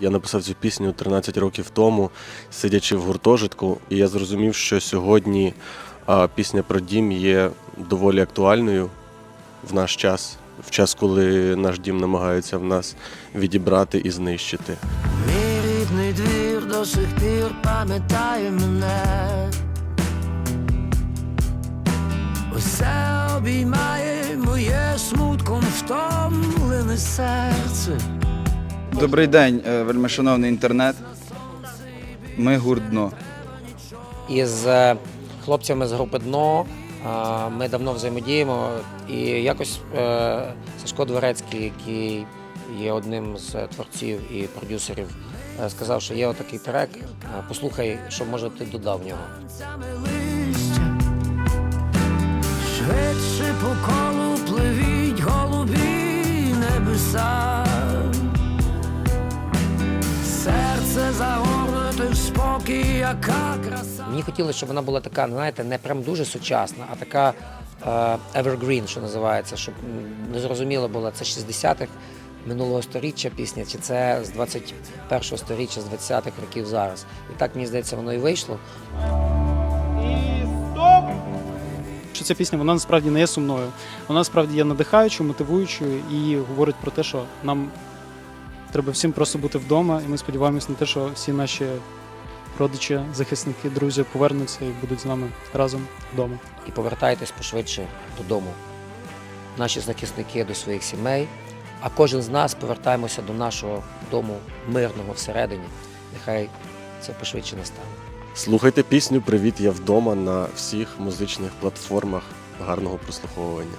Я написав цю пісню 13 років тому, сидячи в гуртожитку, і я зрозумів, що сьогодні пісня про дім є доволі актуальною в наш час, в час, коли наш дім намагаються в нас відібрати і знищити. Мій рідний двір до сих пір пам'ятає мене. Усе обіймає моє смутком втомлене серце. Добрий день, е, вельмишановний інтернет. Ми гурт дно. із е, хлопцями з групи дно. е, Ми давно взаємодіємо, і якось Сашко Дворецький, який є одним з творців і продюсерів, сказав, що є отакий трек. Послухай, що може ти додав в нього. Швидше по в яка краса. Мені хотілося, щоб вона була така, знаєте, не прям дуже сучасна, а така е, evergreen, що називається, щоб не зрозуміло було, це 60-х минулого сторіччя пісня, чи це з 21-го сторіччя, з 20-х років зараз. І так, мені здається, воно і вийшло. що ця пісня вона насправді не є сумною. Вона насправді є надихаючою, мотивуючою і говорить про те, що нам треба всім просто бути вдома, і ми сподіваємось на те, що всі наші родичі, захисники, друзі повернуться і будуть з нами разом вдома. І повертайтесь пошвидше додому. Наші захисники до своїх сімей, а кожен з нас повертаємося до нашого дому мирного всередині. Нехай це пошвидше не стане. Слухайте пісню Привіт, я вдома на всіх музичних платформах. Гарного прослуховування.